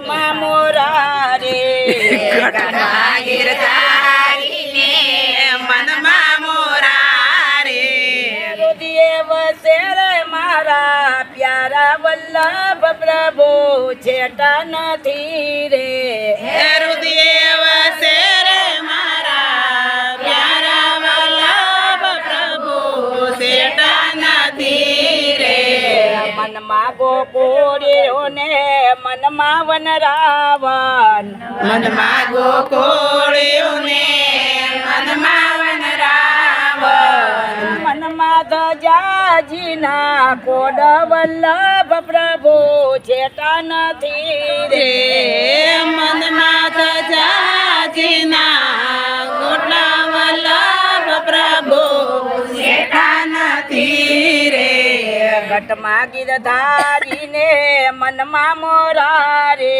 મનમાં મોરા રે ઘટના ગિરધારીને મનમાં મોરા રે રુદિએ વસે રે મારા પ્યારા વલ્લભ પ્રભુ છેટા નથી રે. હૃદય મનમાં ગોકુળીઓ ને મનમાં વન રાવણ મનમાં ગોકોળ્યુંને મનમાં વનરાવણ. મનમાં ધજાજીના કોડ વલ્લભ પ્રભુ છેટા નથી રે. મનમાં ધજાજીના ઘટમાં ગીરધારીને મનમાં મોરા રે.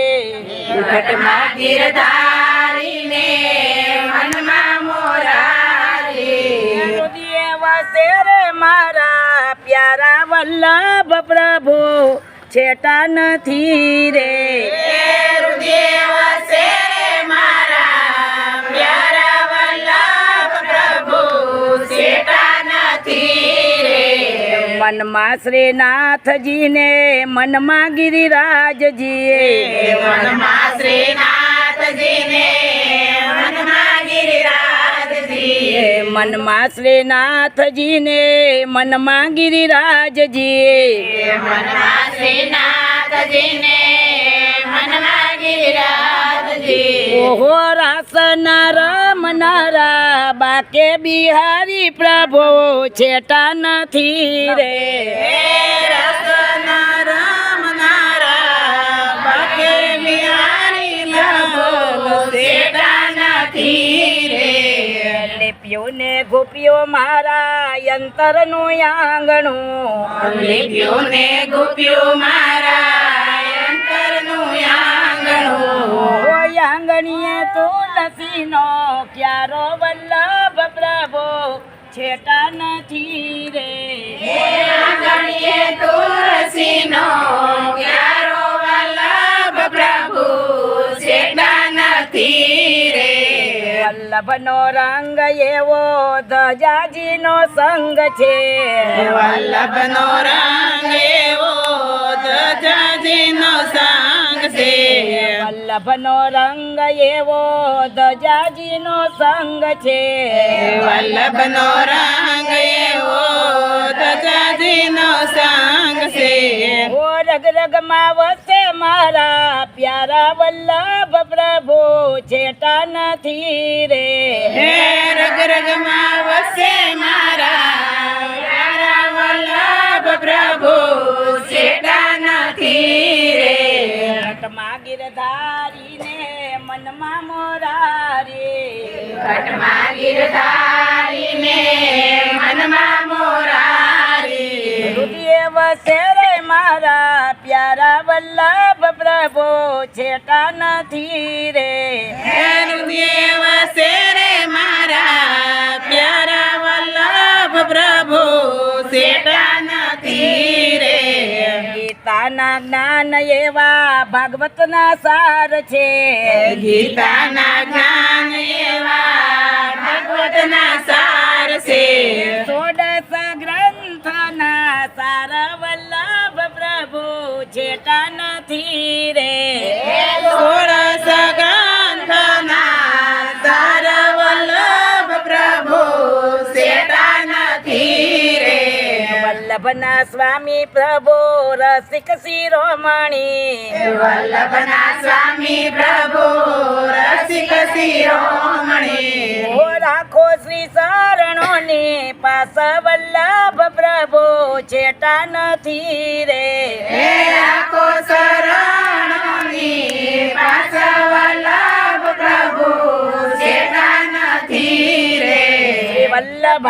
ઘટમાં ગિરધારીને મનમાં મોરારી હૃદય વસે રે મારા પ્યારા વલ્લભ પ્રભુ છેટા નથી રે. હૃદય મનમાં શ્રીનાથજીને મનમાં ગિરિરાજજીએ. મનમાં શ્રીનાથજીને મનમાં ગિરિરાજજી મનમાં શ્રીનાથજીને મનમાં ગિરિરાજજીએ. મનમાં શ્રીનાથજીને મનમાં ગિરિરાજજી ઓહો રાસના રમનારા બાકે બિહારી પ્રભુ છેટા નથી રે. રસના રમનારા બાકે બિહારી લાભો શેઠા નથી રે. લેપ્યો ને ગોપીઓ મારા યંતરનું આંગણું. લીપ્યો ને ગુપ્યો મારા અંતરનું આંગણું. તુલસીનો ક્યારો વલ્લભ પ્રભો છેટા નથી રે. આંગણીએ તુલસીનો ક્યારો વલ્લભ પ્રભુ છેટા નથી રે. વલ્લભનો રંગ એવો ધજાજીનો સંગ છે. વલ્લભનો રંગ એવો ધજાજીનો સંગ છે. વલ્લભનો રંગ એવો ધજાજીનો સંગ છે. વલ્લભનો રંગ એવો ધજાજીનો સંગ છે. ઓ રગ રગમાં વસે મારા પ્યારા વલ્લભ પ્રભુ છેટા નથી રે. હે રગ રગમાં વસે મારા ઘટમાં ગિરધારીને મનમાં મોરા રે ઘટમાં ગિરધારીને મનમાં મોરારી. હૃદય વસે રે મારા પ્યારા વલ્લભ પ્રભુ છેટા નથી રે. હૃદય વસે રે મારા પ્યારા વલ્લભ પ્રભુ રે ગીતાના જ્ઞાન એવા ભાગવતના સાર છે. ગીતાના જ્ઞાન એવા ભગવતના સાર છે. સોડસ ગ્રંથના સાર વલ્લભ પ્રભુ જેટા નથી રે. વલ્લભના સ્વામી પ્રભુ રસિક શિરોમણી. વલ્લભના સ્વામી પ્રભુ રસિક શિરોમણી. ઓ રાખો શ્રી શરણોની પાસ વલ્લભ પ્રભુ છેટા નથી રે. રાખો શરણોની પાસ વલ્લભ પ્રભુ શેઠા નથી રે. વલ્લભ.